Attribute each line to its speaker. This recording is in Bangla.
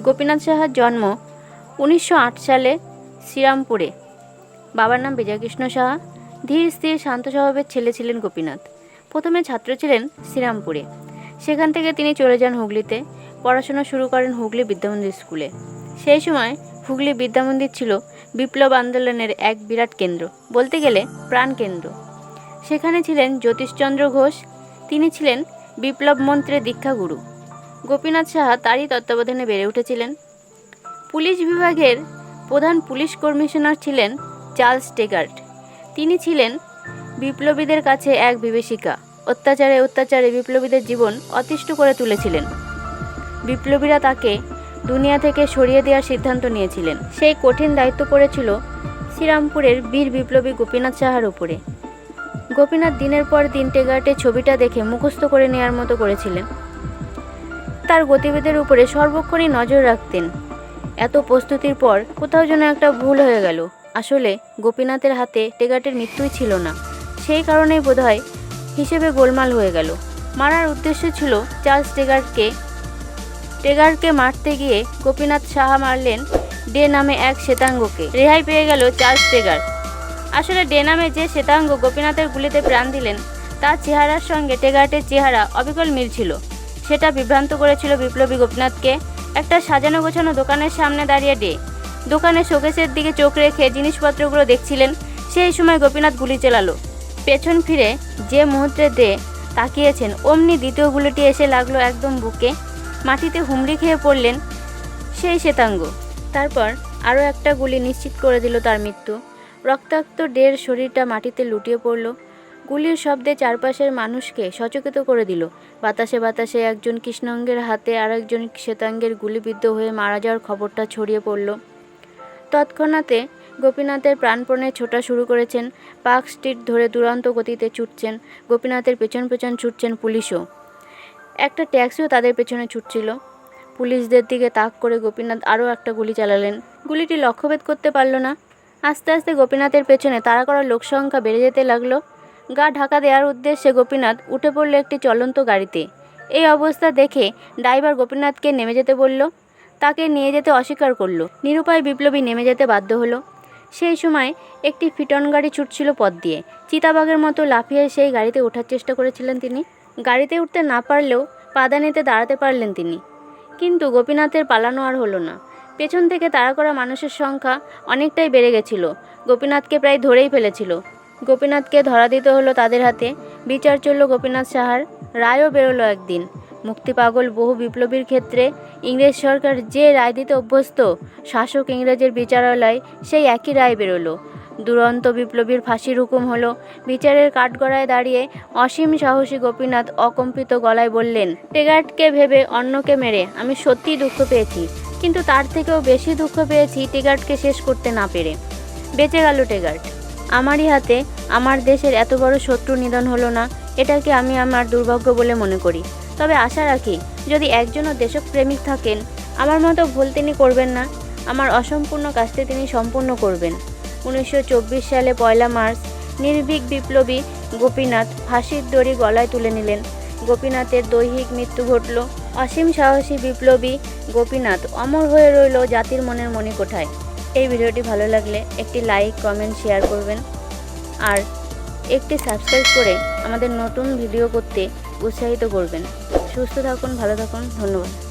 Speaker 1: গোপীনাথ সাহার জন্ম উনিশশো আট সালে শ্রীরামপুরে। বাবার নাম বিজয়কৃষ্ণ সাহা। ধীর স্থির শান্ত স্বভাবের ছেলে ছিলেন গোপীনাথ। প্রথমে ছাত্র ছিলেন শ্রীরামপুরে। সেখান থেকে তিনি চলে যান হুগলিতে। পড়াশোনা শুরু করেন হুগলি বিদ্যামন্দির স্কুলে। সেই সময় হুগলি বিদ্যামন্দির ছিল বিপ্লব আন্দোলনের এক বিরাট কেন্দ্র, বলতে গেলে প্রাণ কেন্দ্র সেখানে ছিলেন জ্যোতিষচন্দ্র ঘোষ। তিনি ছিলেন বিপ্লব মন্ত্রের দীক্ষাগুরু। গোপীনাথ সাহা তারই তত্ত্বাবধানে বেড়ে উঠেছিলেন। পুলিশ বিভাগের প্রধান পুলিশ কমিশনার ছিলেন চার্লস টেগার্ট। তিনি ছিলেন বিপ্লবীদের কাছে এক বিভীষিকা। অত্যাচারে অত্যাচারে বিপ্লবীদের জীবন অতিষ্ঠ করে তুলেছিলেন। বিপ্লবীরা তাকে দুনিয়া থেকে সরিয়ে দেওয়ার সিদ্ধান্ত নিয়েছিলেন। সেই কঠিন দায়িত্ব পড়েছিল শ্রীরামপুরের বীর বিপ্লবী গোপীনাথ সাহার উপরে। গোপীনাথ দিনের পর দিন টেগার্টের ছবিটা দেখে মুখস্থ করে নেওয়ার মতো করেছিলেন। তার গতিবিধির উপরে সর্বক্ষণই নজর রাখতেন। এত প্রস্তুতির পর কোথাও যেন একটা ভুল হয়ে গেল। আসলে গোপীনাথের হাতে টেগার্টের মৃত্যুই ছিল না। সেই কারণেই বোধহয় হিসেবে গোলমাল হয়ে গেল। মারার উদ্দেশ্য ছিল চার্লস টেগারকে টেগারকে মারতে গিয়ে গোপীনাথ সাহা মারলেন ডে নামে এক শ্বেতাঙ্গকে। রেহাই পেয়ে গেল চার্লস টেগার। আসলে ডে নামে যে শ্বেতাঙ্গ গোপীনাথের গুলিতে প্রাণ দিলেন, তার চেহারার সঙ্গে টেগার্টের চেহারা অবিকল মিল ছিল। সেটা বিভ্রান্ত করেছিল বিপ্লবী গোপীনাথকে। একটা সাজানো গোছানো দোকানের সামনে দাঁড়িয়ে ডে। দোকানে শোকেসের দিকে চোখ রেখে জিনিসপত্রগুলো দেখছিলেন, সেই সময় গোপীনাথ গুলি চালালো। পেছন ফিরে যে মুহূর্তে দে তাকিয়েছেন, অমনি দ্বিতীয় গুলিটি এসে লাগল একদম বুকে। মাটিতে হুমড়ি খেয়ে পড়লেন সেই শ্বেতাঙ্গ। তারপর আরও একটা গুলি নিশ্চিত করে দিল তার মৃত্যু। রক্তাক্ত ডের শরীরটা মাটিতে লুটিয়ে পড়ল। গুলির শব্দে চারপাশের মানুষকে সচকিত করে দিল। বাতাসে বাতাসে একজন কৃষ্ণাঙ্গের হাতে আর একজন শ্বেতাঙ্গের গুলিবিদ্ধ হয়ে মারা যাওয়ার খবরটা ছড়িয়ে পড়ল। তৎক্ষণাতে গোপীনাথের প্রাণপণে ছোটা শুরু করেছেন। পার্ক স্ট্রিট ধরে দুরন্ত গতিতে ছুটছেন। গোপীনাথের পেছন পেছন ছুটছেন পুলিশও। একটা ট্যাক্সিও তাদের পেছনে ছুটছিল। পুলিশদের দিকে তাক করে গোপীনাথ আরও একটা গুলি চালালেন। গুলিটি লক্ষ্যভেদ করতে পারল না। আস্তে আস্তে গোপীনাথের পেছনে তাড়া করা লোকসংখ্যা বেড়ে যেতে লাগল। গা ঢাকা দেওয়ার উদ্দেশ্যে গোপীনাথ উঠে পড়ল একটি চলন্ত গাড়িতে। এই অবস্থা দেখে ড্রাইভার গোপীনাথকে নেমে যেতে বলল। তাকে নিয়ে যেতে অস্বীকার করল। নিরুপায় বিপ্লবী নেমে যেতে বাধ্য হলো। সেই সময় একটি ফিটন গাড়ি ছুটছিল পথ দিয়ে। চিতাবাঘের মতো লাফিয়ে সেই গাড়িতে ওঠার চেষ্টা করেছিলেন তিনি। গাড়িতে উঠতে না পারলেও পাদানিতে দাঁড়াতে পারলেন তিনি। কিন্তু গোপীনাথের পালানো আর হলো না। পেছন থেকে তাড়া করা মানুষের সংখ্যা অনেকটাই বেড়ে গেছিল। গোপীনাথকে প্রায় ধরেই ফেলেছিল। গোপীনাথকে ধরা দিতে হলো তাদের হাতে। বিচার চলল গোপীনাথ সাহার। রায়ও বেরোলো একদিন। মুক্তি পাগল বহু বিপ্লবীর ক্ষেত্রে ইংরেজ সরকার যে রায় দিতে অভ্যস্ত, শাসক ইংরেজের বিচারালয় সেই একই রায় বেরোলো। দুরন্ত বিপ্লবীর ফাঁসির হুকুম হলো বিচারের কাঠগড়ায় দাঁড়িয়ে অসীম সাহসী গোপীনাথ অকম্পিত গলায় বললেন, টেগার্টকে ভেবে অন্যকে মেরে আমি সত্যিই দুঃখ পেয়েছি, কিন্তু তার থেকেও বেশি দুঃখ পেয়েছি টেগার্টকে শেষ করতে না পেরে। বেঁচে গেল টেগার্ট। আমারই হাতে আমার দেশের এত বড় শত্রু নিধন হলো না, এটাকে আমি আমার দুর্ভাগ্য বলে মনে করি। তবে আশা রাখি, যদি একজনও দেশপ্রেমিক থাকেন, আমার মতো ভুল তিনি করবেন না, আমার অসম্পূর্ণ কাজটি তিনি সম্পূর্ণ করবেন। উনিশশো চব্বিশ সালে পয়লা মার্চ, নির্ভীক বিপ্লবী গোপীনাথ ফাঁসির দড়ি গলায় তুলে নিলেন। গোপীনাথের দৈহিক মৃত্যু ঘটল। অসীম সাহসী বিপ্লবী গোপীনাথ অমর হয়ে রইল জাতির মনের মনে মণিকোঠায়। এই ভিডিওটি ভালো লাগলে একটি লাইক, কমেন্ট, শেয়ার করবেন। আর একটি সাবস্ক্রাইব করে আমাদের নতুন ভিডিও করতে উৎসাহিত করবেন। সুস্থ থাকুন, ভালো থাকুন, ধন্যবাদ।